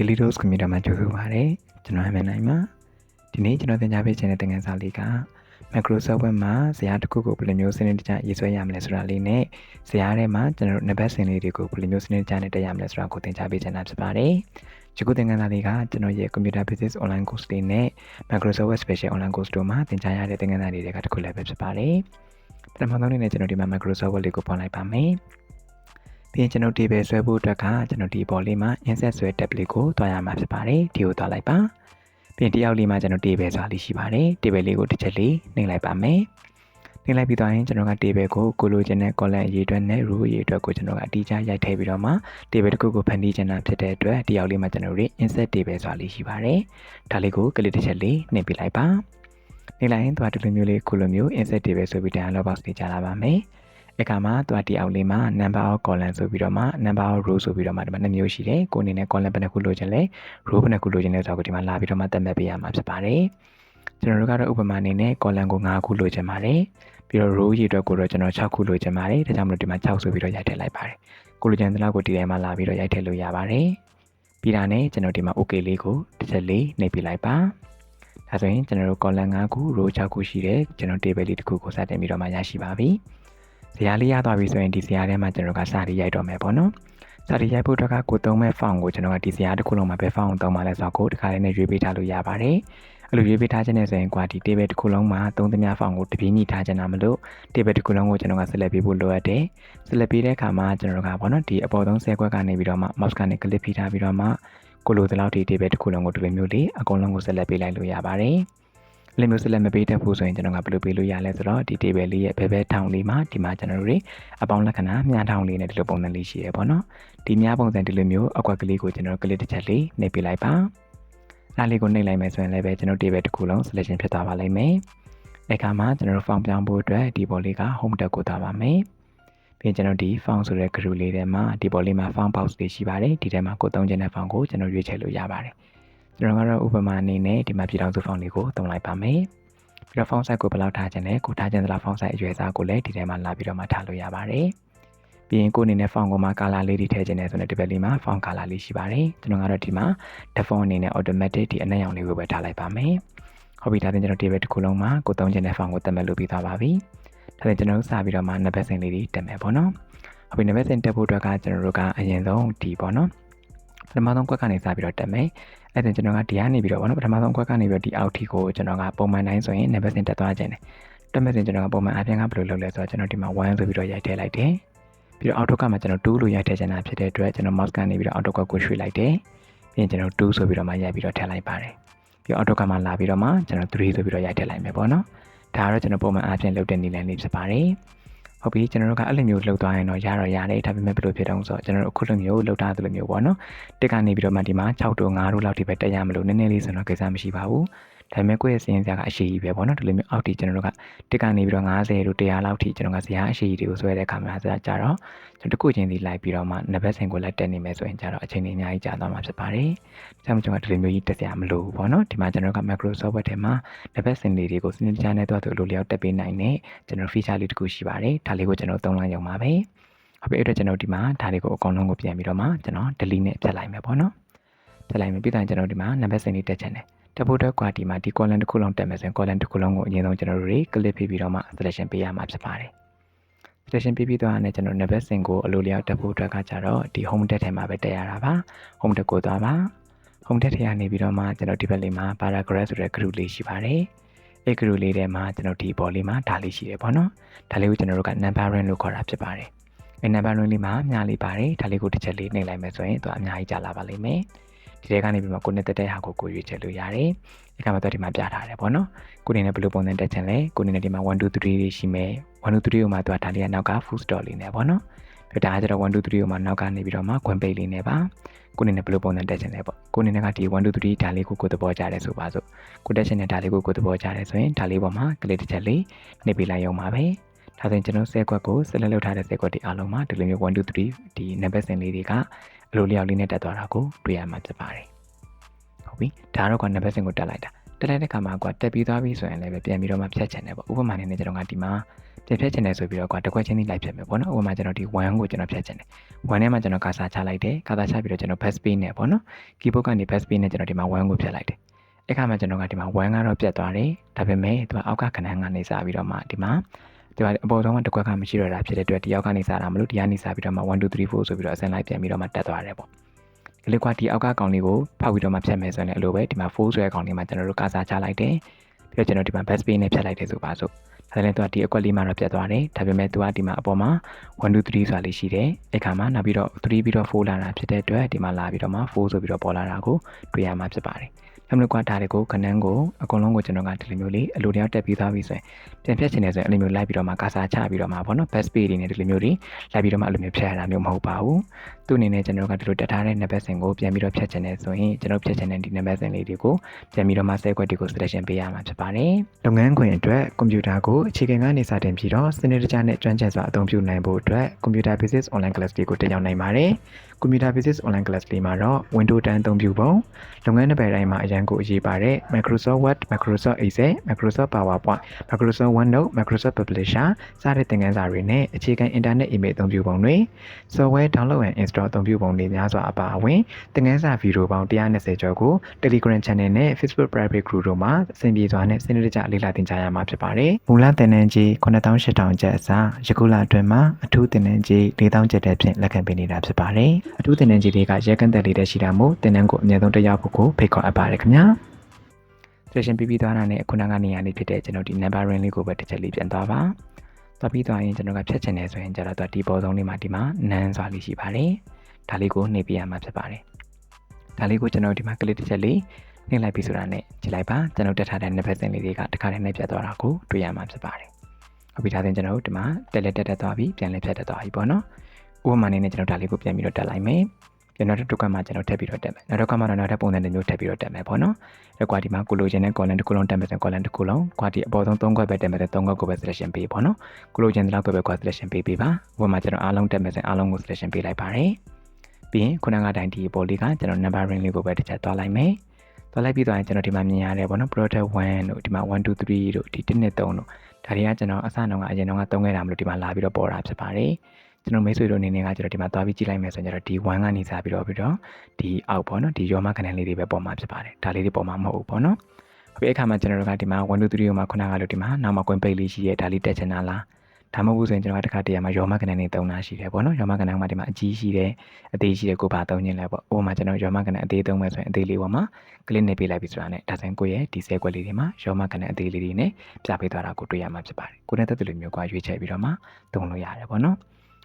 Daily Dose Computer မှာကြိုဆိုပါရစေကျွန်တော်ဟမန်နိုင်ပါဒီနေ့ကျွန်တော်သင်ကြားပေးခြင်းတဲ့သင်ခန်းစာလေးက Microsoft Word မှာဇာတ်တစ်ခုကိုဘယ်လိုမျိုးစနစ်တကျရေးဆွဲရမလဲဆိုတာလေးနဲ့ဇာတ်ထဲမှာကျွန်တော်တို့နံပါတ်စင်လေးတွေကိုဘယ်လိုမျိုးစနစ်တကျနဲ့တက်ရမလဲဆိုတာကိုသင်ကြားပေးခြင်းတာဖြစ်ပါတယ်ဒီခုသင်ခန်းစာလေးကကျွန်တော်ရဲ့ Computer Basics Online Course လေးနဲ့ Microsoft Word Special Online Course တို့မှာသင်ကြားရတဲ့သင်ခန်းစာလေးတွေကတစ်ခုလည်းပဲဖြစ်ပါတယ်ပထမဆုံးအနေနဲ့ကျွန်တော်ဒီမှာ Microsoft Word လေးကိုပေါ်လိုက်ပါမယ် ပြီးရင်ကျွန်တော်ဒီပဲဆွဲဖို့အတွက်ကကျွန်တော်ဒီပေါ်လေးမှာ insert ဆွဲ tab လေးကိုတွားရမှာဖြစ်ပါတယ်ဒီကိုတွားလိုက်ပါပြီးရင်တယောက်လေးမှာကျွန်တော် table ဆိုတာလေးရှိပါတယ် table လေးကိုတစ်ချက်လေးနှိပ်လိုက်ပါမယ်နှိပ်လိုက်ပြီးတော့ရင်ကျွန်တော်က table ကိုကိုလိုချင်တဲ့ column အရေးအတွက်နဲ့ row အရေးအတွက်ကိုကျွန်တော်ကအတိအကျရိုက်ထည့်ပြီးတော့မှ table တစ်ခုကိုဖန်တီးချင်တာဖြစ်တဲ့အတွက်တယောက်လေးမှာကျွန်တော်တို့ insert table ဆိုတာလေးရှိပါတယ်ဒါလေးကိုကလစ်တစ်ချက်လေးနှိပ်ပြလိုက်ပါနှိပ်လိုက်ရင်သူကဒီလိုမျိုးလေးကိုလိုမျိုး insert table ဆိုပြီး dialog box လေးကြားလာပါမယ် အခါမှာသူကဒီအောက်လေးမှာ number of column ဆိုပြီးတော့မှ number of row ဆိုပြီးတော့မှဒီမှာနှစ်မျိုးရှိတယ်ကိုအနေနဲ့ column ဘယ်နှခုလိုချင်လဲ row ဘယ်နှခုလိုချင်လဲဆိုတော့ဒီမှာလာပြီးတော့မှသတ်မှတ်ပေးရမှာဖြစ်ပါတယ်ကျွန်တော်တို့ကတော့ဥပမာအနေနဲ့ column ကို9ခုလိုချင်ပါတယ်ပြီးတော့ row ရေအတွက်ကိုတော့ကျွန်တော်6ခုလိုချင်ပါတယ်ဒါကြောင့်မလို့ဒီမှာ6ဆိုပြီးတော့ရိုက်ထည့်လိုက်ပါတယ်ကိုလိုချင်တဲ့လောက်ကိုဒီထဲမှာလာပြီးတော့ရိုက်ထည့်လို့ရပါတယ်ပြီးတာနဲ့ကျွန်တော်ဒီမှာ okay လေးကိုတစ်ချက်လေးနှိပ်ပြလိုက်ပါဒါဆိုရင်ကျွန်တော်တို့ column 9ခု row 6ခုရှိတယ်ကျွန်တော် table လေးတစ်ခုကိုစတင်ပြီးတော့မှရရှိပါပြီ ဇာတ်လေးရသွားပြီဆိုရင်ဒီဇာတ်ထဲမှာကျွန်တော်ကစာရီရိုက်တော့မယ်ပေါ့နော်စာရီရိုက်ဖို့အတွက်ကကိုသုံးမဲ့ font ကိုကျွန်တော်ကဒီဇာတ်တစ်ခုလုံးမှာပဲ font ကိုသုံးပါလဲဆိုတော့ကိုတခါလေးနဲ့ရွေးပေးထားလို့ရပါတယ်အဲ့လိုရွေးပေးထားခြင်းနဲ့ဆိုရင်ကွာဒီ table တစ်ခုလုံးမှာသုံးသမျှ font ကိုတပြေးညီထားခြင်းတာမလို့ table တစ်ခုလုံးကိုကျွန်တော်က select ပေးဖို့လိုအပ်တယ် select ပေးတဲ့အခါမှာကျွန်တော်ကပေါ့နော်ဒီအပေါ်ဆုံးဆဲခွက်ကနေပြီးတော့မှ mouse ကနေ click ဖိထားပြီးတော့မှကိုလိုသလောက်ဒီ table တစ်ခုလုံးကိုဒီလိုမျိုးလေးအကုန်လုံးကို select ပေးလိုက်လို့ရပါတယ် လင်းမျိုးဆက်လက်မပေးတတ်ဘူးဆိုရင်ကျွန်တော်ကဘယ်လိုပေးလို့ရလဲဆိုတော့ဒီ table လေးရဲ့ဘယ်ဘဲထောင်လေးမှာဒီမှာကျွန်တော်တို့အပေါင်းလက္ခဏာမြားထောင်လေးနဲ့ဒီလိုပုံစံလေးရှိရပေါ့နော်ဒီမြားပုံစံဒီလိုမျိုးအကွက်ကလေးကိုကျွန်တော်ကလစ်တစ်ချက်လေးနှိပ်ပြလိုက်ပါအားလေးကိုနှိပ်လိုက်မယ်ဆိုရင်လည်းပဲကျွန်တော် table တစ်ခုလုံး selection ဖြစ်သွားပါလိမ့်မယ်အခါမှာကျွန်တော်တို့ font ပြောင်းဖို့အတွက်ဒီပေါ်လေးက home tab ကိုသွားပါမယ်ပြီးကျွန်တော်ဒီ font ဆိုတဲ့ group လေးထဲမှာဒီပေါ်လေးမှာ font box လေးရှိပါတယ်ဒီထဲမှာကိုသုံးချင်တဲ့ font ကိုကျွန်တော်ရွေးချယ်လို့ရပါတယ် ကျွန်တော်ကတော့ဥပမာအနေနဲ့ဒီမှာပြည်ထောင်စု font လေးကိုသုံးလိုက်ပါမယ်ပြီးတော့ font size ကိုဘယ်လောက်ထားချင်လဲကိုထားချင်တဲ့လောက် font size အရွယ်အစားကိုလည်းဒီထဲမှာလာပြီးတော့မှထားလို့ရပါတယ်ပြီးရင်ကိုအနေနဲ့ font ကိုမှ color လေးတွေထည့်ချင်တယ်ဆိုတော့ဒီဘက်လေးမှာ font color လေးရှိပါတယ်ကျွန်တော်ကတော့ဒီမှာ default အနေနဲ့ automatic ဒီအနက်ရောင်လေးကိုပဲထားလိုက်ပါမယ်ဟုတ်ပြီဒါပြင်ကျွန်တော် table တစ်ခုလုံးမှာကိုသုံးချင်တဲ့ font ကိုတက်မဲ့လို့ပြီးသွားပါပြီဒါပြင်ကျွန်တော်တို့စပြီးတော့မှနှစ်ဘက်စင်လေးတွေတက်မယ်ပေါ့နော်ဟုတ်ပြီနှစ်ဘက်စင်တက်ဖို့အတွက်ကကျွန်တော်တို့ကအရင်ဆုံးဒီပေါ့နော် ပထမဆုံးကွက်ကနေစပြီးတော့တက်မယ်အဲ့ဒါကျွန်တော်ကဒီကနေပြီးတော့ဗောနော်ပထမဆုံးကွက်ကနေပြီးတော့ဒီအောက်ထီကိုကျွန်တော်ကပုံမှန်တိုင်းဆိုရင်နှစ်ဘက်စင်တက်သွားခြင်းတယ်တက်မဲ့စင်ကျွန်တော်ကပုံမှန်အပြင်ကဘယ်လိုလုပ်လဲဆိုတော့ကျွန်တော်ဒီမှာ1ဆိုပြီးတော့ရိုက်ထည့်လိုက်တယ်ပြီးတော့အောက်တော့ကမှာကျွန်တော်2လို့ရိုက်ထည့်ချင်တာဖြစ်တဲ့အတွက်ကျွန်တော် mouse ကနေပြီးတော့အောက်တော့ကကိုရွှေ့လိုက်တယ်ပြီးရင်ကျွန်တော်2ဆိုပြီးတော့မှရိုက်ပြီးတော့ထည့်လိုက်ပါတယ်ပြီးအောက်တော့ကမှာလာပြီးတော့မှကျွန်တော်3ဆိုပြီးတော့ရိုက်ထည့်လိုက်မယ်ပေါ့နော်ဒါကတော့ကျွန်တော်ပုံမှန်အပြင်လုပ်တဲ့နည်းလမ်းလေးဖြစ်ပါတယ် ဟုတ်ပြီကျွန်တော်တို့ကအဲ့လိုမျိုးလှုပ်သွားရင်တော့ရတော့ရတယ်ဒါပေမဲ့ဘယ်လိုဖြစ်တုံးဆိုတော့ကျွန်တော်တို့အခုလိုမျိုးလှုပ်ထားသလိုမျိုးပေါ့နော်တက်ကနေပြီးတော့မှဒီမှာ6တို့9တို့လောက်ထိပဲတက်ရမလို့နည်းနည်းလေးဆိုတော့ကိစ္စမရှိပါဘူး ဒါပေမဲ့ကိုယ့်ရဲ့စီးရင်စရာကအရှိကြီးပဲပေါ့နော်ဒီလိုမျိုးအောက်ထိကျွန်တော်တို့ကတက်ကနေပြီးတော့90တို့100လောက်ထိကျွန်တော်ကဇာတ်အရှိကြီးတွေကိုဆွဲတဲ့အခါမှာဆိုတော့ကြတော့ကျွန်တော်တစ်ခုချင်းစီလိုက်ပြီးတော့မှနံပါတ်ဆိုင်ကိုလည်းတက်နေမယ်ဆိုရင်ကြတော့အချိန်ကြီးအများကြီးကြာသွားမှာဖြစ်ပါတယ်။ဒါမှမဟုတ်ကျွန်တော်ဒီလိုမျိုးကြီးတက်စရာမလိုဘူးပေါ့နော်။ဒီမှာကျွန်တော်က Microsoft Word ထဲမှာနံပါတ်စင်လေးတွေကိုစနစ်တကျနဲ့တော့သူလိုလျောက်တက်ပေးနိုင်တဲ့ကျွန်တော် feature လေးတစ်ခုရှိပါတယ်။ဒါလေးကိုကျွန်တော်သုံးလိုက်ရုံပါပဲ။ဟုတ်ပြီအဲ့တော့ကျွန်တော်ဒီမှာဒါလေးကိုအကောင်လုံးကိုပြန်ပြီးတော့မှကျွန်တော် delete နဲ့ဖြတ်လိုက်မယ်ပေါ့နော်။ဖြတ်လိုက်မယ်ပြီးတော့ကျွန်တော်ဒီမှာနံပါတ်စင်လေးတက်ချင်တယ်။ တက်ဖို့အတွက်ကွာဒီမှာဒီ column တစ်ခုလုံးတက်မယ်ဆိုရင် column တစ်ခုလုံးကိုအရင်ဆုံးကျွန်တော်တို့တွေ click ဖိပြီးတော့မှ selection ပေးရမှာဖြစ်ပါတယ်။ selection ပေးပြီးတော့အဲ့ကျွန်တော် navigate စင်ကိုအလိုလျောက်တက်ဖို့အတွက်ကကြတော့ဒီ home tab ထဲမှာပဲတက်ရတာပါ home tab ကိုသွားပါ home tab ထဲကနေပြီးတော့မှကျွန်တော်ဒီဘက်လေးမှာ paragraph ဆိုတဲ့ group လေးရှိပါတယ်အဲ့ group လေးထဲမှာကျွန်တော်ဒီပေါ်လေးမှာဒါလေးရှိတယ်ပေါ့နော်ဒါလေးကိုကျွန်တော်တို့က numbering လို့ခေါ်တာဖြစ်ပါတယ်အဲ့ numbering လေးမှာအများလေးပါတယ်ဒါလေးကိုတစ်ချက်လေးနှိပ်လိုက်မယ်ဆိုရင်သူအများကြီးကြာလာပါလိမ့်မယ် ဒီထဲကနေပြီးမှကိုနဲ့တက်တဲ့ဟာကိုကိုရွေးချယ်လို့ရတယ်ဒီကမှာတော့ဒီမှာပြထားတယ်ပေါ့နော်ကိုနေနဲ့ဘယ်လိုပုံစံတက်ချင်လဲကိုနေနဲ့ဒီမှာ1 2 3လေးရှိမယ်1 2 3ကိုမှသူကဒါလေးကနောက်က full stop လေးနဲ့ပေါ့နော်ပြဒါကကျတော့1 2 3ကိုမှနောက်ကနေပြီးတော့မှ gwen page လေးနဲ့ပါကိုနေနဲ့ဘယ်လိုပုံစံတက်ချင်လဲပေါ့ကိုနေနဲ့ကဒီ1 2 3ဒါလေးကိုကိုသဘောကျတယ်ဆိုပါစို့ကိုတက်ချင်တဲ့ဒါလေးကိုကိုသဘောကျတယ်ဆိုရင်ဒါလေးပေါ်မှာ click တစ်ချက်လေးနှိပ်ပေးလိုက်ရုံပါပဲဒါဆိုရင်ကျွန်တော်ဆဲကွက်ကိုဆက်လက်လုပ်ထားတဲ့ဆဲကွက်တွေအားလုံးမှာဒီလိုမျိုး1 2 3ဒီ number စင်လေးတွေက အလိုလျောက်လေးနဲ့တက်သွားတာကိုတွေ့ရမှာဖြစ်ပါတယ်ဟုတ်ပြီဒါတော့ကနံပါတ်စင်ကိုတက်လိုက်တာတက်လိုက်တဲ့ခါမှာကွာတက်ပြီးသွားပြီဆိုရင်လည်းပဲပြန်ပြီးတော့မှဖြတ်ချင်တယ်ပေါ့ဥပမာအနေနဲ့ကျွန်တော်ကဒီမှာပြန်ဖြတ်ချင်တယ်ဆိုပြီးတော့ကွာတစ်ခွက်ချင်းစီလိုက်ဖြတ်မယ်ပေါ့နော်ဥပမာကျွန်တော်ဒီ1ကိုကျွန်တော်ဖြတ်ချင်တယ်1ထဲမှာကျွန်တော်ကာစာချလိုက်တယ်ကာစာချပြီးတော့ကျွန်တော် fast pay နဲ့ပေါ့နော် keyboard ကနေ fast pay နဲ့ကျွန်တော်ဒီမှာ1ကိုဖြတ်လိုက်တယ်အဲ့ခါမှာကျွန်တော်ကဒီမှာ1ကတော့ပြတ်သွားတယ်ဒါပေမဲ့သူကအောက်ကခဏန်းကနေစပြီးတော့မှဒီမှာ ဒီမှာအပေါ်ဆုံးကတစ်ခွက်ကမရှိတော့တာဖြစ်တဲ့အတွက်ဒီအောက်ကနေစတာမလို့ဒီကနေစပြီးတော့မှ1 2 3 4ဆိုပြီးတော့အစင်လိုက်ပြန်ပြီးတော့မှတက်သွားတယ်ပေါ့ဒီလိုကွာဒီအောက်ကကောင်လေးကိုဖောက်ပြီးတော့မှဖြတ်မယ်ဆိုရင်လည်းအလိုပဲဒီမှာ4ဆိုတဲ့ကောင်လေးမှာကျွန်တော်တို့ကာစာချလိုက်တယ်ပြီးတော့ကျွန်တော်ဒီမှာ best pay နဲ့ဖြတ်လိုက်တယ်ဆိုပါစို့ဒါလည်းသူကဒီအကွက်လေးမှာတော့ပြတ်သွားတယ်ဒါပေမဲ့သူကဒီမှာအပေါ်မှာ1 2 3ဆိုတာလေးရှိတယ်အဲ့ခါမှာနောက်ပြီးတော့3ပြီးတော့4လာတာဖြစ်တဲ့အတွက်ဒီမှာလာပြီးတော့မှ4ဆိုပြီးတော့ပေါ်လာတာကိုတွေ့ရမှာဖြစ်ပါတယ် ဒါမှမဟုတ်ကွာဒါတွေကိုခဏန်းကိုအကုန်လုံးကိုကျွန်တော်ကဒီလိုမျိုးလေးအလိုတယောက်တက်ပြီးသွားပြီဆိုရင်ပြန်ဖြတ်ချင်တယ်ဆိုရင်အဲ့လိုမျိုးလိုက်ပြီးတော့မှကာစာချပြီးတော့မှပေါ့နော် best pay တွေနဲ့ဒီလိုမျိုးတွေလိုက်ပြီးတော့မှအဲ့လိုမျိုးဖြတ်ရတာမျိုးမဟုတ်ပါဘူး သူ့အနေနဲ့ကျွန်တော်ကဒီလိုတက်ထားတဲ့ number စင်ကိုပြန်ပြီးတော့ဖြတ်ချင်တယ်ဆိုရင်ကျွန်တော်ဖြတ်ချင်တဲ့ဒီ number စင်လေးတွေကိုပြန်ပြီးတော့မှ set ခွက်တွေကို selection ပေးရမှာဖြစ်ပါတယ်လုပ်ငန်းခွင်အတွက်ကွန်ပျူတာကိုအခြေခံကနေစတင်ပြီးတော့စနစ်တကျနဲ့ကျွမ်းကျင်စွာအသုံးပြုနိုင်ဖို့အတွက် computer basics online class တွေကိုတက်ရောက်နိုင်ပါတယ် computer basics online class လေးမှာတော့ Windows 10အသုံးပြုပုံလုပ်ငန်းတစ်ပယ်တိုင်းမှာအရန်ကိုအရေးပါတဲ့ Microsoft Word, Microsoft Excel, Microsoft PowerPoint, Microsoft OneNote, Microsoft Publisher စတဲ့သင်ခန်းစာတွေနဲ့အခြေခံ internet email အသုံးပြုပုံတွေ software download and install အသုံးပြုပုံတွေများစွာအပါအဝင်သင်ခန်းစာဗီဒီယိုပေါင်း120ကျော်ကို Telegram Channel နဲ့ Facebook Private Group တို့မှာအဆင်ပြေစွာနဲ့စနစ်တကျလေ့လာသင်ကြားရမှာဖြစ်ပါတယ်။မူလသင်တန်းကြီး9800ကျပ်အစားယခုလအတွင်းမှာအထူးသင်တန်းကြီး4000ကျပ်တဲ့ဖြင့်လက်ခံပေးနေတာဖြစ်ပါတယ်။အထူးသင်တန်းကြီးတွေကရဲကန့်သက်လေးတဲ့ရှိတာမို့သင်တန်းကိုအမြဲတမ်းတက်ရောက်ဖို့ကိုဖိတ်ခေါ်အပ်ပါတယ်ခင်ဗျာ။ session ပြီးပြီးသွားတာနဲ့ခုနကနေရာလေးဖြစ်တဲ့ကျွန်တော်ဒီ numbering လေးကိုပဲတစ်ချက်လေးပြန်သွားပါ။ သွားပြီးသွားရင်ကျွန်တော်ကဖြတ်ချင်တယ်ဆိုရင်ကျတော့ဒီပေါ်ဆုံးလေးမှာဒီမှာ nan စွာလေးရှိပါတယ်။ဒါလေးကိုနှိပ်ပြရမှာဖြစ်ပါတယ်။ဒါလေးကိုကျွန်တော်ဒီမှာ click တစ်ချက်လေးနှိပ်လိုက်ပြီဆိုတာနဲ့ကြည့်လိုက်ပါကျွန်တော်တက်ထားတဲ့ number စင်လေးတွေကတစ်ခါတည်းနှိပ်ပြသွားတာကိုတွေ့ရမှာဖြစ်ပါတယ်။ဟုတ်ပြီဒါဆိုရင်ကျွန်တော်တို့ဒီမှာတက်လက်တက်တက်သွားပြီးပြန်လဲဖြတ်တက်သွားပြီပေါ့နော်။ဥပမာအနေနဲ့ကျွန်တော်ဒါလေးကိုပြန်ပြီးတော့တက်လိုက်မယ်။ ကျွန်တော်တို့ကမှကျွန်တော်ထပ်ပြီးတော့တက်မယ်နောက်တစ်ခါမှတော့နောက်ထပ်ပုံစံတစ်မျိုးထပ်ပြီးတော့တက်မယ်ပေါ့နော်အဲ့ကွာဒီမှာကိုလိုချင်တဲ့ column တစ်ခုလုံးတက်မယ်ဆို column တစ်ခုလုံးကွာဒီအပေါ်ဆုံး၃ခွက်ပဲတက်မယ်ဆို၃ခွက်ကိုပဲ selection ပေးပေါ့နော်ကိုလိုချင်တဲ့လောက်ပဲကွာ selection ပေးပေးပါဥပမာကျွန်တော်အားလုံးတက်မယ်ဆိုအားလုံးကို selection ပေးလိုက်ပါတယ်ပြီးရင်ခုနကတိုင်းဒီပေါ်လေးကကျွန်တော် numbering လေးကိုပဲတစ်ချက်သွားလိုက်မယ်သွားလိုက်ပြီးတော့ကျွန်တော်ဒီမှာမြင်ရတယ်ပေါ့နော် product 1တို့ဒီမှာ1 2 3တို့ဒီ1နဲ့3တို့ဒါတွေကကျွန်တော်အစတုန်းကအရင်တုန်းကသုံးခဲ့တာမလို့ဒီမှာလာပြီးတော့ပေါ်တာဖြစ်ပါတယ် ကျွန်တော်မိတ်ဆွေတို့အနေနဲ့ကကျွန်တော်ဒီမှာသွားပြီးကြည့်လိုက်မယ်ဆိုရင်ကျွန်တော်ဒီ1ကနေစပြီးတော့ပြီးတော့ဒီအောက်ပေါ့နော်ဒီရောမခဏလေးတွေပဲပေါ်မှာဖြစ်ပါတယ်ဒါလေးတွေပေါ်မှာမဟုတ်ဘူးပေါ့နော်အခုအခါမှာကျွန်တော်တို့ကဒီမှာ1 2 3ကိုမှခုနကလို့ဒီမှာနောက်မှ coin page လေးရှိရဲ့ဒါလေးတက်ချင်တာလားဒါမှမဟုတ်ဆိုရင်ကျွန်တော်တခါတည်းမှာရောမခဏလေးသုံးတာရှိတယ်ပေါ့နော်ရောမခဏမှာဒီမှာအကြီးရှိတယ်အသေးရှိတယ်ကိုပါသုံးခြင်းလဲပေါ့ဥပမာကျွန်တော်ရောမခဏအသေးသုံးမယ်ဆိုရင်အသေးလေးပေါ်မှာ click နေပေးလိုက်ပြီဆိုတာနဲ့ဒါဆိုရင်ကိုယ့်ရဲ့ဒီဆဲကွက်လေးတွေမှာရောမခဏအသေးလေးတွေနဲ့ပြပေးသွားတာကိုတွေ့ရမှာဖြစ်ပါတယ်ကိုယ်နဲ့တက်တူလိုမျိုးကရွေးချယ်ပြီးတော့မှသုံးလို့ရတယ်ပေါ့နော်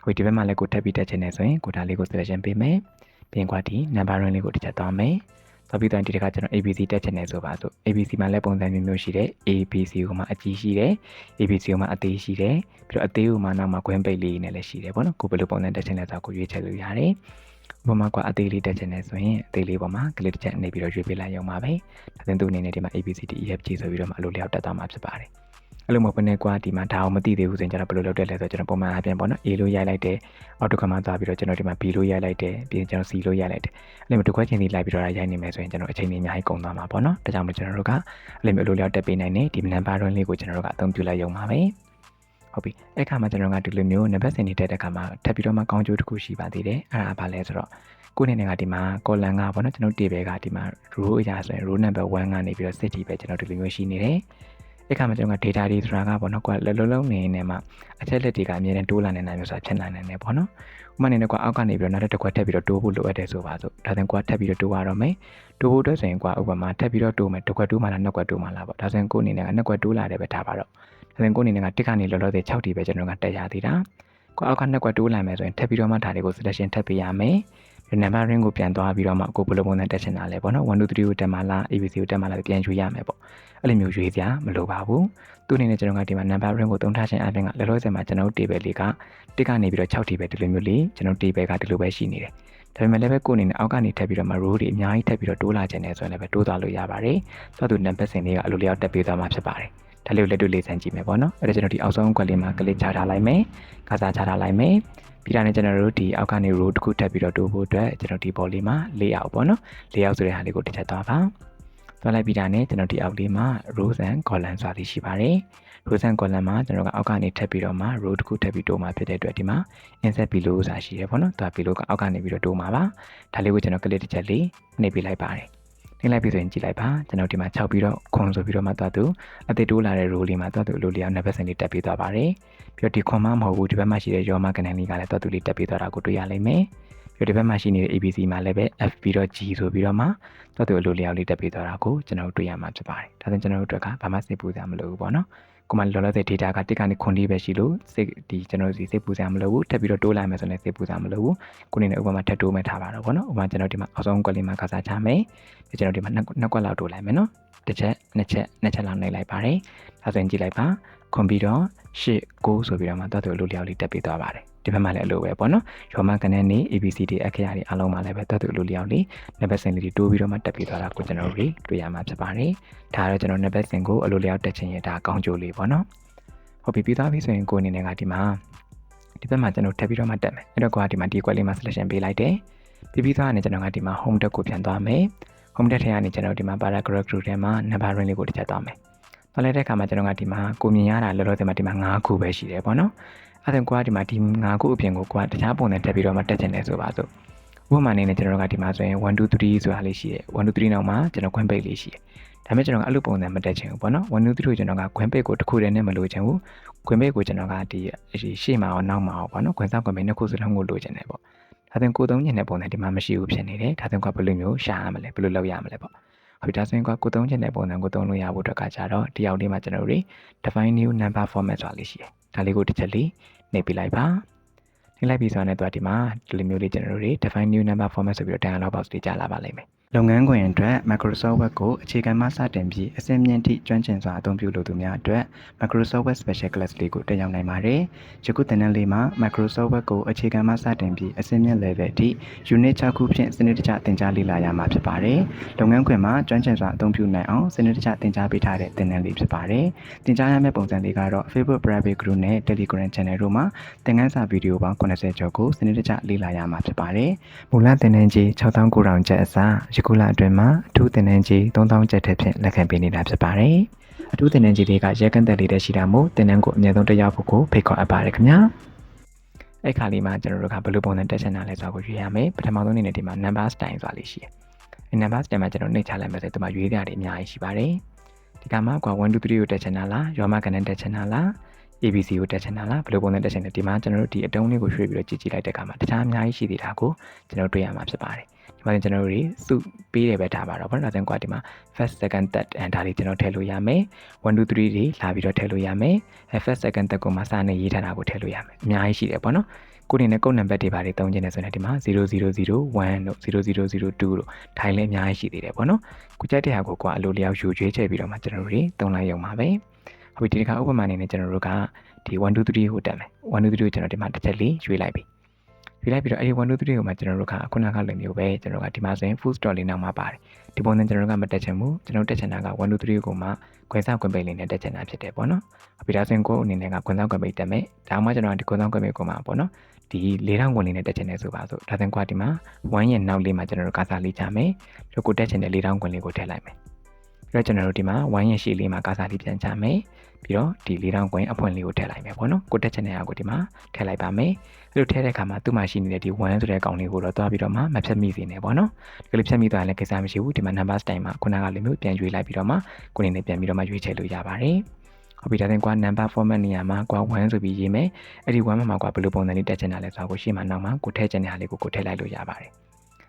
ဟိုဒီဘက်မှာလည်းကိုထပ်ပြီးတက်ချင်တယ်ဆိုရင်ကိုဒါလေးကို selection ပေးမယ်ပြင်ကွာဒီ numbering လေးကိုတစ်ချက်သွားမယ်သွားပြီးတော့ဒီတစ်ခါကျွန်တော် ABC တက်ချင်တယ်ဆိုပါစို့ ABC မှာလည်းပုံစံမျိုးမျိုးရှိတယ် ABC ကိုမှအကြီးရှိတယ် ABC ကိုမှအသေးရှိတယ်ပြီးတော့အသေးကိုမှနောက်မှာ green page လေးနဲ့လည်းရှိတယ်ပေါ့နော်ကိုဘယ်လိုပုံစံတက်ချင်လဲဆိုတာကိုရွေးချယ်လို့ရတယ်ဥပမာကွာအသေးလေးတက်ချင်တယ်ဆိုရင်အသေးလေးပေါ်မှာ click တစ်ချက်နေပြီးတော့ရွေးပေးလိုက်ရုံပါပဲဒါသင်သူအနေနဲ့ဒီမှာ ABCD EFG ဆိုပြီးတော့မှအလိုလျောက်တက်သွားမှာဖြစ်ပါတယ် အဲ့လိုမဟုတ်ဘဲနဲ့ကွာဒီမှာဒါအောင်မသိသေးဘူးဆိုရင်ကျွန်တော်ဘယ်လိုလုပ်တယ်လဲဆိုတော့ကျွန်တော်ပုံမှန်အပြင်ပေါ့နော် A လို့ရိုက်လိုက်တယ်အော်တိုကမှသွားပြီးတော့ကျွန်တော်ဒီမှာ B လို့ရိုက်လိုက်တယ်ပြီးရင်ကျွန်တော် C လို့ရိုက်လိုက်တယ်အဲ့လိုမျိုးတစ်ခွက်ချင်းစီလိုက်ပြီးတော့ရိုက်နေမယ်ဆိုရင်ကျွန်တော်အချိန်ကြီးအများကြီးကုန်သွားမှာပေါ့နော်ဒါကြောင့်မို့ကျွန်တော်တို့ကအဲ့လိုမျိုးအလိုလျောက်တက်ပေးနိုင်တယ်ဒီ number တွင်းလေးကိုကျွန်တော်တို့ကအသုံးပြုလိုက်ရုံပါပဲဟုတ်ပြီအဲ့ခါမှာကျွန်တော်ကဒီလိုမျိုးနံပါတ်စင်တွေတက်တဲ့ခါမှာထပ်ပြီးတော့မှကောင်းကျိုးတစ်ခုရှိပါသေးတယ်အဲ့ဒါဘာလဲဆိုတော့ကိုနေနေကဒီမှာ column ကပေါ့နော်ကျွန်တော် table ကဒီမှာ row အရာဆိုရင် row number 1ကနေပြီးတော့ city ပဲကျွန်တော်ဒီလိုမျိုးရှိနေတယ် အဲ့ခါမှာကျွန်တော်က data တွေဆိုတာကပေါ့နော်ကိုယ်လုံးလုံးနေနေမှာအချက်လက်တွေကအမြဲတမ်းတိုးလာနေတာမျိုးဆိုတာဖြစ်နိုင်တယ်ပေါ့နော်ဥပမာနေနဲ့ကွာအောက်ကနေပြီးတော့နောက်တစ်ခွက်ထပ်ပြီးတော့တိုးဖို့လိုအပ်တယ်ဆိုပါစို့ဒါဆိုရင်ကွာထပ်ပြီးတော့တိုးရတော့မယ်တိုးဖို့အတွက်ဆိုရင်ကွာဥပမာထပ်ပြီးတော့တိုးမယ်တစ်ခွက်တိုးမှလားနှစ်ခွက်တိုးမှလားပေါ့ဒါဆိုရင်ကိုယ်အနေနဲ့ကနှစ်ခွက်တိုးလာတယ်ပဲထားပါတော့ဒါဆိုရင်ကိုယ်အနေနဲ့ကတစ်ကနေလောလောဆယ်6တီပဲကျွန်တော်ကတက်ရသေးတာကိုအောက်ကနှစ်ခွက်တိုးလာမယ်ဆိုရင်ထပ်ပြီးတော့မှဒါတွေကို selection ထပ်ပေးရမယ်ဒီ number ring ကိုပြန်သွားပြီးတော့မှကိုဘယ်လိုပုံစံတက်ချင်တာလဲပေါ့နော်1 2 3ကိုတက်မှလား ABC ကိုတက်မှလားပြန်ရွေးရမယ်ပေါ့ အဲ့လိုမျိုးရွေးစရာမလိုပါဘူးသူ့အနေနဲ့ကျွန်တော်ကဒီမှာ number ring ကိုသုံးထားခြင်းအပြင်ကလောလောဆယ်မှာကျွန်တော်တို့ table လေးကတစ်ကနေပြီးတော့6 table ဒီလိုမျိုးလေးကျွန်တော် table ကဒီလိုပဲရှိနေတယ်ဒါပေမဲ့လည်းပဲကိုယ်အနေနဲ့အောက်ကနေထပ်ပြီးတော့မ row တွေအများကြီးထပ်ပြီးတော့တိုးလာခြင်းနဲ့ဆိုရင်လည်းပဲတိုးသွားလို့ရပါတယ်။ဆိုတော့သူ number စင်လေးကအလိုလျောက်တက်ပေးသွားမှာဖြစ်ပါတယ်။ဒါလေးကိုလက်တွေ့လေးစမ်းကြည့်မယ်ပေါ့နော်။အဲ့ဒါကျွန်တော်ဒီအောက်ဆုံးကွက်လေးမှာကလစ်ချထားလိုက်မယ်။ကစားချထားလိုက်မယ်။ပြီးတာနဲ့ကျွန်တော်တို့ဒီအောက်ကနေ row တစ်ခုထပ်ပြီးတော့တိုးဖို့အတွက်ကျွန်တော်ဒီ ball လေးမှာ layout ပေါ့နော်။ layout ဆိုတဲ့ဟာလေးကိုတစ်ချက်သွားပါ။ သွားလိုက်ပြီးတာနဲ့ကျွန်တော်ဒီအောက်လေးမှာ rows and columns ဆိုတာရှိပါတယ်။ rows and column မှာကျွန်တော်ကအောက်ကနေထပ်ပြီးတော့မှ row တစ်ခုထပ်ပြီးတိုးမှာဖြစ်တဲ့အတွက်ဒီမှာ insert below ဆိုတာရှိတယ်ပေါ့နော်သူက below ကအောက်ကနေပြီးတော့တိုးမှာပါဒါလေးကိုကျွန်တော် click တစ်ချက်လေးနှိပ်ပေးလိုက်ပါတယ်နှိပ်လိုက်ပြီဆိုရင်ကြည့်လိုက်ပါကျွန်တော်ဒီမှာ6ပြီးတော့ခွန်ဆိုပြီးတော့မှသွားသူအသစ်တိုးလာတဲ့ row လေးမှာသွားသူလိုလျောက်နှစ်ဘက်စင်လေးတက်ပြီးသွားပါတယ်ပြီးတော့ဒီခွန်မမဟုတ်ဘူးဒီဘက်မှာရှိတဲ့ရောမကနန်လေးကလည်းသွားသူလေးတက်ပြီးသွားတာကိုတွေ့ရလိမ့်မယ် ပြီးတော့ဒီဘက်မှာရှိနေတဲ့ ABC မှာလည်းပဲ F ပြီးတော့ G ဆိုပြီးတော့မှတော့သူအလိုလျောက်လေးတက်ပြီးသွားတာကိုကျွန်တော်တို့တွေ့ရမှာဖြစ်ပါတယ်။ဒါဆိုကျွန်တော်တို့အတွက်ကဘာမှစိတ်ပူစရာမလိုဘူးပေါ့နော်။ကိုမလောလောဆယ် data ကတစ်ကနေခွန်လေးပဲရှိလို့စိတ်ဒီကျွန်တော်တို့စီစိတ်ပူစရာမလိုဘူး။ထပ်ပြီးတော့တိုးလိုက်မယ်ဆိုရင်စိတ်ပူစရာမလိုဘူး။ကိုနေနဲ့ဥပမာထပ်တိုးမဲ့ထားပါတော့ပေါ့နော်။ဥပမာကျွန်တော်ဒီမှာအောက်ဆုံးကွက်လေးမှာကစားချမယ်။ပြီးကျွန်တော်ဒီမှာနှစ်ကွက်လောက်တိုးလိုက်မယ်နော်။တစ်ချက်နှစ်ချက်နှစ်ချက်လောက်နှိပ်လိုက်ပါတယ်။ဒါဆိုရင်ကြည့်လိုက်ပါ။ခွန်ပြီးတော့8 9ဆိုပြီးတော့မှတော့သူအလိုလျောက်လေးတက်ပြီးသွားပါတယ်။ ဒီဘက်မှာလည်းအလိုပဲပေါ့နော်ရောမကနေနေ ABCD အခရာတွေအားလုံးမှာလည်းပဲတွတ်တူလိုလျောက်လေးနံပါတ်စင်လေးတွေတိုးပြီးတော့မှတက်ပြီးသွားတာကိုကျွန်တော်တို့တွေ့ရမှာဖြစ်ပါတယ်ဒါကတော့ကျွန်တော်နံပါတ်စင်ကိုအလိုလျောက်တက်ခြင်းရဒါအကောင်းကျိုးလေးပေါ့နော်ဟုတ်ပြီပြီးသွားပြီဆိုရင်ကိုအနေနဲ့ကဒီမှာဒီဘက်မှာကျွန်တော်ထပ်ပြီးတော့မှတက်မယ်အဲ့တော့ကိုကဒီမှာဒီကွက်လေးမှာ selection ပေးလိုက်တယ်ပြီးပြီးသွားရင်ကျွန်တော်ကဒီမှာ home တက်ကိုပြန်သွားမယ် home တက်ထဲကနေကျွန်တော်ဒီမှာ paragraph group ထဲမှာ number ring လေးကိုတစ်ချက်သွားမယ်သွားလိုက်တဲ့အခါမှာကျွန်တော်ကဒီမှာကိုမြင်ရတာလောလောဆယ်မှာဒီမှာ9ခုပဲရှိတယ်ပေါ့နော် အဲ့ဒါကွာဒီမှာဒီ9ခုအပြင်ကိုကွာတခြားပုံစံတက်ပြီးတော့မှတက်ချင်တယ်ဆိုပါစို့ဥပမာအနေနဲ့ကျွန်တော်တို့ကဒီမှာဆိုရင်1 2 3ဆိုတာလေးရှိတယ်1 2 3နောက်မှာကျွန်တော်ခွင့်ပိတ်လေးရှိတယ်ဒါပေမဲ့ကျွန်တော်ကအဲ့လိုပုံစံမတက်ချင်ဘူးပေါ့နော်1 2 3ကိုကျွန်တော်ကခွင့်ပိတ်ကိုတစ်ခုတည်းနဲ့မလိုချင်ဘူးခွင့်ပိတ်ကိုကျွန်တော်ကဒီရှေ့မှာရောနောက်မှာရောပေါ့နော်ခွင့်စောက်ခွင့်ပိတ်နှစ်ခုစလုံးကိုလိုချင်တယ်ပေါ့ဒါဆိုရင်ကိုသုံးချင်တဲ့ပုံစံဒီမှာမရှိဘူးဖြစ်နေတယ်ဒါဆိုရင်ကဘယ်လိုမျိုးရှာရမလဲဘယ်လိုလုပ်ရမလဲပေါ့ဟုတ်ဒါဆိုရင်ကကိုသုံးချင်တဲ့ပုံစံကိုသုံးလို့ရဖို့အတွက်ကကြတော့ဒီရောက်လေးမှာကျွန်တော်တို့ define new number format ဆိုတာလေးရှိတယ် ဒါလေးကိုတစ်ချက်လေးနှိပ်ပြလိုက်ပါနှိပ်လိုက်ပြီဆိုတော့လည်းသူကဒီမှာဒီလိုမျိုးလေးကျွန်တော်တို့တွေ define new number format ဆိုပြီးတော့ dialog box တွေကြာလာပါလိမ့်မယ် လုပ်ငန်းခွင်အတွက် Microsoft Word ကိုအခြေခံမှစတင်ပြီးအဆင့်မြင့်ထိကျွမ်းကျင်စွာအသုံးပြုလိုသူများအတွက် Microsoft Word Special Class လေးကိုတက်ရောက်နိုင်ပါတယ်။ယခုသင်တန်းလေးမှာ Microsoft Word ကိုအခြေခံမှစတင်ပြီးအဆင့်မြင့် level အထိ Unit 6ခုဖြင့်စနစ်တကျသင်ကြားလေ့လာရမှာဖြစ်ပါတယ်။လုပ်ငန်းခွင်မှာကျွမ်းကျင်စွာအသုံးပြုနိုင်အောင်စနစ်တကျသင်ကြားပေးထားတဲ့သင်တန်းလေးဖြစ်ပါတယ်။သင်ကြားရမယ့်ပုံစံလေးကတော့ Facebook Private Group နဲ့ Telegram Channel တို့မှာသင်ခန်းစာဗီဒီယိုပေါင်း80ကျော်ကိုစနစ်တကျလေ့လာရမှာဖြစ်ပါတယ်။မူလသင်တန်းကြီး6900ကျပ်အစားယခုလအတွင်းမှာအထူးသင်တန်းကြီး3000ကျပ်ထက်ဖြင့်လက်ခံပေးနေတာဖြစ်ပါတယ်။အထူးသင်တန်းကြီးတွေကရဲကန့်သက်လေးတဲ့ရှိတာမို့သင်တန်းကိုအမြဲဆုံးတက်ရောက်ဖို့ကိုဖိတ်ခေါ်အပ်ပါတယ်ခင်ဗျာ။အဲ့ခါလေးမှာကျွန်တော်တို့ကဘယ်လိုပုံစံတက်ချင်တာလဲဆိုတာကိုရွေးရမယ်။ပထမဆုံးအနေနဲ့ဒီမှာ number style ဆိုတာလေးရှိတယ်။ဒီ number style မှာကျွန်တော်နှိပ်ချလိုက်မယ်ဆိုတော့ဒီမှာရွေးကြရတယ်အများကြီးရှိပါတယ်။ဒီကမှာကွာ1 2 3ကိုတက်ချင်တာလား၊ရောမကဏ္ဍတက်ချင်တာလား။ ABC ကိုတက်ချင်တာလားဘယ်လိုပုံစံတက်ချင်လဲဒီမှာကျွန်တော်တို့ဒီအတုံးလေးကိုရွှေ့ပြီးတော့ကြည့်ကြည့်လိုက်တဲ့အခါမှာတခြားအများကြီးရှိသေးတာကိုကျွန်တော်တွေ့ရမှာဖြစ်ပါတယ်ဒီမှာကျွန်တော်တို့တွေစုပေးတယ်ပဲထားပါတော့ဗောနော်ဒါကြောင့်ကွာဒီမှာ first second third အဲဒါလေးကျွန်တော်ထည့်လို့ရမယ်1 2 3တွေလာပြီးတော့ထည့်လို့ရမယ်အဲ first second third ကိုမှစာနဲ့ရေးထားတာကိုထည့်လို့ရမယ်အများကြီးရှိတယ်ဗောနော်ကိုနေနဲ့ကုတ်နံပါတ်တွေပါတွေတုံးကျင်နေဆိုရင်ဒီမှာ0001တို့0002တို့ထိုင်လဲအများကြီးရှိသေးတယ်ဗောနော်ကိုကြိုက်တဲ့ဟာကိုကွာအလိုလျောက်ယူကျွေးချဲပြီးတော့မှကျွန်တော်တို့တွေတုံးလိုက်ရုံပါပဲ ဟုတ်ပြီဒီတစ်ခါဥပမာအနေနဲ့ကျွန်တော်တို့ကဒီ1 2 3ကိုတက်မယ်1 2 3ကိုကျွန်တော်ဒီမှာတစ်ချက်လေးရွေးလိုက်ပြီရွေးလိုက်ပြီးတော့အဲ့ဒီ1 2 3ကိုမှကျွန်တော်တို့ကခုနကလိုမျိုးပဲကျွန်တော်ကဒီမှာဆိုရင် full store လေးနောက်မှာပါတယ်ဒီပုံစံကျွန်တော်တို့ကမတက်ချင်ဘူးကျွန်တော်တက်ချင်တာက1 2 3ကိုမှခွဲစောက်ခွင့်ပိတ်လေးနဲ့တက်ချင်တာဖြစ်တယ်ပေါ့နော်အပိဒါဆိုရင်ကိုအနေနဲ့ကခွဲစောက်ခွင့်ပိတ်တက်မယ်ဒါမှကျွန်တော်ဒီခွဲစောက်ခွင့်ပိတ်ကိုမှပေါ့နော်ဒီ4000ခွင့်လေးနဲ့တက်ချင်တယ်ဆိုပါဆိုဒါဆိုရင်ကွာဒီမှာ1ရဲ့နောက်လေးမှာကျွန်တော်တို့ကစားလေးချမယ်ပြီးတော့ကိုတက်ချင်တဲ့4000ခွင့်လေးကိုထည့်လိုက်မယ် ပြီးတော့ကျွန်တော်တို့ဒီမှာ1ရဲ့ရှေ့လေးမှာကစားလေးပြန်ချမယ်ပြီးတော့ဒီ4000ကွင်းအဖွင့်လေးကိုထည့်လိုက်မယ်ပေါ့နော်ကိုတက်ချင်တဲ့ဟာကိုဒီမှာထည့်လိုက်ပါမယ်အဲ့လိုထည့်တဲ့အခါမှာသူ့မှာရှိနေတဲ့ဒီ1ဆိုတဲ့ကောင်လေးကိုတော့တွားပြီးတော့မှမဖြတ်မိစေနဲ့ပေါ့နော်ဒီလိုဖြတ်မိသွားရင်လည်းကိစ္စမရှိဘူးဒီမှာ number style မှာခုနကလိုမျိုးပြန်ရွေးလိုက်ပြီးတော့မှကိုနေနဲ့ပြန်ပြီးတော့မှရွေးချယ်လို့ရပါတယ်ဟုတ်ပြီဒါဆိုရင်ကွာ number format နေရာမှာကွာ1ဆိုပြီးရေးမယ်အဲ့ဒီ1မှာမှာကွာဘယ်လိုပုံစံလေးတက်ချင်တာလဲဆိုတာကိုရှေ့မှာနောက်မှာကိုထည့်ချင်တဲ့ဟာလေးကိုကိုထည့်လိုက်လို့ရပါတယ်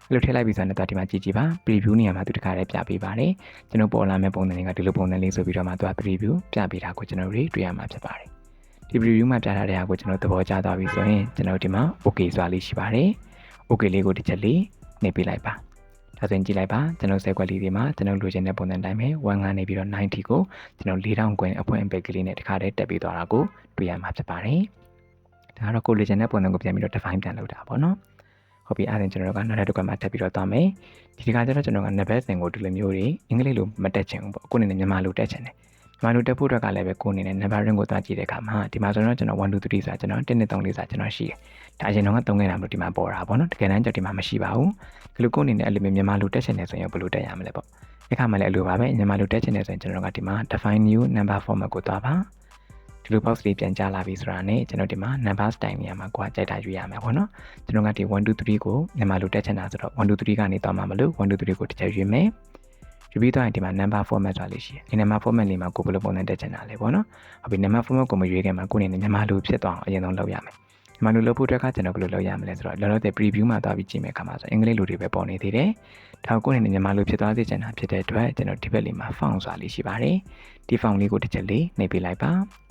အဲ့လိုထည့်လိုက်ပြီဆိုတော့ဒီမှာကြည့်ကြည့်ပါ preview နေရာမှာသူတခါတည်းပြပေးပါတယ်ကျွန်တော်ပေါ်လာမယ့်ပုံစံတွေကဒီလိုပုံစံလေးဆိုပြီးတော့မှသူက preview ပြပေးတာကိုကျွန်တော်တို့တွေ့ရမှာဖြစ်ပါတယ်ဒီ preview မှာပြထားတဲ့ဟာကိုကျွန်တော်သဘောကျသွားပြီဆိုရင်ကျွန်တော်ဒီမှာ okay ဆိုတာလေးရှိပါတယ် okay လေးကိုတစ်ချက်လေးနှိပ်ပေးလိုက်ပါဒါဆိုရင်ကြည့်လိုက်ပါကျွန်တော်ဆဲကွက်လေးတွေမှာကျွန်တော်လိုချင်တဲ့ပုံစံတိုင်းပဲ1ကနေပြီးတော့90ကိုကျွန်တော်4000ကွင်းအဖွင့်အပိတ်ကလေးနဲ့တခါတည်းတက်ပြီးသွားတာကိုတွေ့ရမှာဖြစ်ပါတယ်ဒါကတော့ကိုလိုချင်တဲ့ပုံစံကိုပြန်ပြီးတော့ define ပြန်လုပ်တာပေါ့နော် ဟုတ်ပြီအဲ့ဒါကျွန်တော်တို့ကနောက်တစ်ခုမှတက်ပြီးတော့သွားမယ်ဒီတစ်ခါကျတော့ကျွန်တော်က navigate စင်ကိုဒီလိုမျိုးတွေအင်္ဂလိပ်လိုမတက်ချင်ဘူးပေါ့ကိုအနေနဲ့မြန်မာလိုတက်ချင်တယ်မြန်မာလိုတက်ဖို့အတွက်ကလည်းပဲကိုအနေနဲ့ numbering ကိုသွားကြည့်တဲ့အခါမှာဒီမှာဆိုတော့ကျွန်တော်1 2 3ဆိုတာကျွန်တော်1 2 3 4ဆိုတာကျွန်တော်ရှိတယ်ဒါအရင်တော့ကသုံးခဲ့တာမလို့ဒီမှာပေါ်တာပေါ့နော်တကယ်တမ်းကျတော့ဒီမှာမရှိပါဘူးဒီလိုကိုအနေနဲ့အဲ့လိုမျိုးမြန်မာလိုတက်ချင်တယ်ဆိုရင်ဘယ်လိုတက်ရမလဲပေါ့အခါမှလည်းအလိုပါပဲမြန်မာလိုတက်ချင်တယ်ဆိုရင်ကျွန်တော်ကဒီမှာ define new number format ကိုသွားပါ ဒီလို box လေးပြန်ကြလာပြီဆိုတာနဲ့ကျွန်တော်ဒီမှာ number style နေရာမှာကိုကကြိုက်တာရွေးရမယ်ပေါ့နော်ကျွန်တော်ကဒီ1 2 3ကိုမြန်မာလိုတက်ချင်တာဆိုတော့1 2 3ကနေသွားမှာမလို့1 2 3ကိုတစ်ချက်ရွေးမယ်ယူပြီးတော့ဒီမှာ number format ဆိုတာလေးရှိတယ်။ဒီ number format လေးမှာကိုဘယ်လိုပုံစံတက်ချင်တာလဲပေါ့နော်။ဟုတ်ပြီ number format ကိုမရွေးခင်မှာကိုနေနဲ့မြန်မာလိုဖြစ်သွားအောင်အရင်ဆုံးလုပ်ရမယ်။မြန်မာလိုလုပ်ဖို့အတွက်ကကျွန်တော်ဘယ်လိုလုပ်ရမလဲဆိုတော့လောလောဆယ် preview မှာသွားပြီးကြည့်မယ်ခါမှာဆိုအင်္ဂလိပ်လိုတွေပဲပေါ်နေသေးတယ်။ဒါကိုကိုနေနဲ့မြန်မာလိုဖြစ်သွားစေချင်တာဖြစ်တဲ့အတွက်ကျွန်တော်ဒီဘက်လေးမှာ font ဆိုတာလေးရှိပါတယ်။ဒီ font လေးကိုတစ်ချက်လေးနှိပ်ပေးလိုက်ပါ။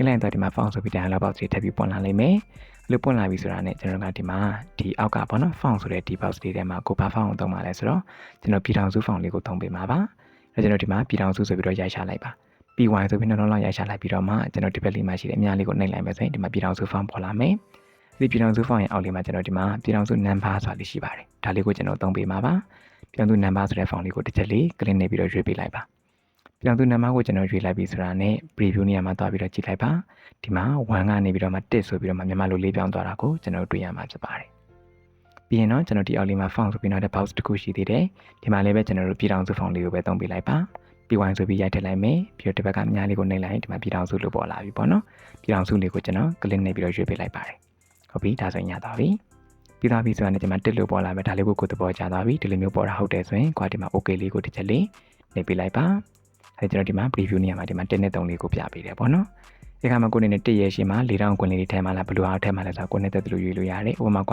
ဒီလိုက်တော့ဒီမှာ font ဆိုပြီး dialog box တွေထပ်ပြီးပွင့်လာလိမ့်မယ်။လို့ပွင့်လာပြီဆိုတာနဲ့ကျွန်တော်ကဒီမှာဒီအောက်ကပေါ့နော် font ဆိုတဲ့ဒီ box လေးထဲမှာကိုဘာ font ကိုသုံးပါလဲဆိုတော့ကျွန်တော်ပြည်ထောင်စု font လေးကိုသုံးပေးမှာပါ။အဲကျွန်တော်ဒီမှာပြည်ထောင်စုဆိုပြီးတော့ရိုက်ရှာလိုက်ပါ PY ဆိုပြီးနှလုံးလောက်ရိုက်ရှာလိုက်ပြီးတော့မှကျွန်တော်ဒီဘက်လေးမှာရှိတဲ့အများလေးကိုနှိပ်လိုက်မယ်ဆိုရင်ဒီမှာပြည်ထောင်စု font ပေါ်လာမယ်ဒီပြည်ထောင်စု font ရဲ့အောက်လေးမှာကျွန်တော်ဒီမှာပြည်ထောင်စု number ဆိုတာလေးရှိပါတယ်ဒါလေးကိုကျွန်တော်သုံးပေးမှာပါပြည်ထောင်စု number ဆိုတဲ့ font လေးကိုတစ်ချက်လေး click နေပြီးတော့ရွေးပေးလိုက်ပါ ပြည်ထောင်စု number ကိုကျွန်တော်ရွေးလိုက်ပြီးဆိုတာနဲ့ preview နေရာမှာသွားပြီးတော့ကြည့်လိုက်ပါဒီမှာ1ကနေပြီးတော့မှ1ဆိုပြီးတော့မှမြန်မာလိုလေးပြောင်းသွားတာကိုကျွန်တော်တွေ့ရမှာဖြစ်ပါတယ်ပြီးရင်တော့ကျွန်တော်ဒီအောက်လေးမှာ font ဆိုပြီးတော့ box တစ်ခုရှိသေးတယ်ဒီမှာလည်းပဲကျွန်တော်တို့ပြည်ထောင်စု font လေးကိုပဲသုံးပေးလိုက်ပါပြီးဝိုင်းဆိုပြီးရိုက်ထည့်လိုက်မယ်ပြီးတော့ဒီဘက်ကအများလေးကိုနှိပ်လိုက်ရင်ဒီမှာပြည်ထောင်စုလို့ပေါ်လာပြီပေါ့နော်ပြည်ထောင်စုလေးကိုကျွန်တော် click နေပြီးတော့ရွေးပေးလိုက်ပါတယ်ဟုတ်ပြီဒါဆိုရင်ရသွားပြီပြီးသွားပြီဆိုရင်ဒီမှာတစ်လို့ပေါ်လာမယ်ဒါလေးကိုကိုယ်သဘောကျသွားပြီဒီလိုမျိုးပေါ်တာဟုတ်တယ်ဆိုရင်ကိုကဒီမှာ okay လေးကိုတစ်ချက်လေးနှိပ်ပေးလိုက်ပါ အဲကျွန်တော်ဒီမှာ preview နေရာမှာဒီမှာ1နဲ့3လေးကိုပြပေးတယ်ပေါ့နော်ဒီခါမှာကိုနေနဲ့1ရဲ့ရှင်းမှာ4000ခွင်လေးတွေထဲမှာလားဘယ်လိုအောင်ထဲမှာလဲဆိုတော့ကိုနဲ့တက်တယ်လို့ရွေးလို့ရတယ်ဥပမာက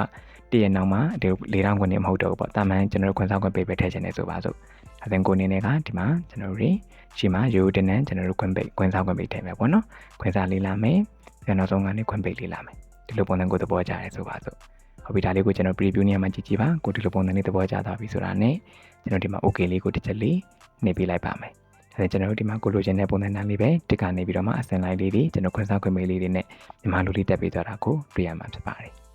1ရဲ့နောက်မှာဒီ4000ခွင်နေမဟုတ်တော့ဘူးပေါ့တာမန်ကျွန်တော်ခွန်ဆောင်ခွင်ပေးပဲထည့်ချင်တယ်ဆိုပါစို့အဲဒါကိုနေနဲ့ကဒီမှာကျွန်တော်တို့ရှင်းမှာရိုးတင်နဲ့ကျွန်တော်တို့ခွင်ပိတ်ခွင်ဆောင်ခွင်ပိတ်ထည့်မယ်ပေါ့နော်ခွင်စားလေးလာမယ်ပြန်နောက်ဆုံးကနေခွင်ပိတ်လေးလာမယ်ဒီလိုပုံစံကိုသဘောကျတယ်ဆိုပါစို့ဟုတ်ပြီဒါလေးကိုကျွန်တော် preview နေရာမှာကြည့်ကြည့်ပါကိုဒီလိုပုံစံလေးသဘောကျသွားပြီဆိုတာနဲ့ကျွန်တော်ဒီမှာ okay လေးကိုတစ်ချက်လေးနှိပ်ပေးလိုက်ပါမယ် ဒါကျွန်တော်တို့ဒီမှာကိုလိုချင်တဲ့ပုံစံတိုင်းလေးပဲတစ်ကနေပြီးတော့မှအစင်လိုက်လေးတွေကျွန်တော်ခွင့်စားခွင့်မေးလေးတွေနဲ့မြန်မာလိုလေးတက်ပေးသွားတာကိုတွေ့ရမှာဖြစ်ပါတယ်။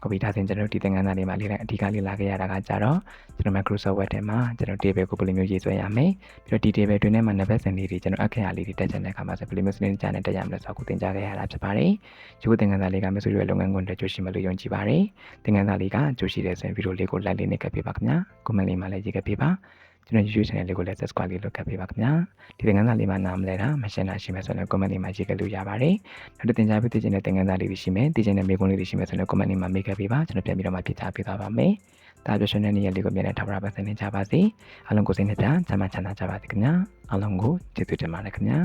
ဟုတ်ပြီဒါဆိုရင်ကျွန်တော်တို့ဒီသင်ခန်းစာလေးမှာလေးလိုက်အဓိကလေးလာခဲ့ရတာကကြတော့ကျွန်တော် Microsoft Word ထဲမှာကျွန်တော် table ကိုဘယ်လိုမျိုးရေးဆွဲရမလဲ။ပြီးတော့ဒီ table တွင်ထဲမှာ number စင်လေးတွေကျွန်တော်အခရာလေးတွေတက်ချင်တဲ့အခါမှာဆိုဘယ်လိုမျိုးစနစ်ကြနဲ့တက်ရမလဲဆိုတော့ကိုသင်ကြားခဲ့ရတာဖြစ်ပါတယ်။ဒီကိုသင်ခန်းစာလေးကမဆိုးရွယ်လုပ်ငန်းခွင်တွေကြိုးရှိမလို့ယုံကြည်ပါတယ်။သင်ခန်းစာလေးကကြိုးရှိတဲ့ဆိုရင်ဗီဒီယိုလေးကို like လေးနဲ့ကပ်ပေးပါခင်ဗျာ။ comment လေးမှာလည်းရေးကပ်ပေးပါ။ ကျွန်တော် YouTube channel လေးကိုလည်း subscribe လေးလုပ်ခဲ့ပေးပါခင်ဗျာဒီသင်ခန်းစာလေးမှာနားမလဲတာမရှင်းတာရှိမယ်ဆိုရင် comment လေးမှာရေးခဲ့လို့ရပါတယ်နောက်တစ်သင်ကြားပေးသိချင်တဲ့သင်ခန်းစာလေးတွေရှိမယ်သိချင်တဲ့မေးခွန်းလေးတွေရှိမယ်ဆိုရင် comment လေးမှာမေးခဲ့ပေးပါကျွန်တော်ပြန်ပြီးတော့မှပြချပေးသွားပါမယ်ဒါပြရှင်တဲ့နေ့ရက်လေးကိုပြန်လည်ထားပါပါဆင်နေကြပါစေအားလုံးကိုစိတ်နှပြချမ်းသာချမ်းသာကြပါစေခင်ဗျာအားလုံးကိုကျေးဇူးတင်ပါတယ်ခင်ဗျာ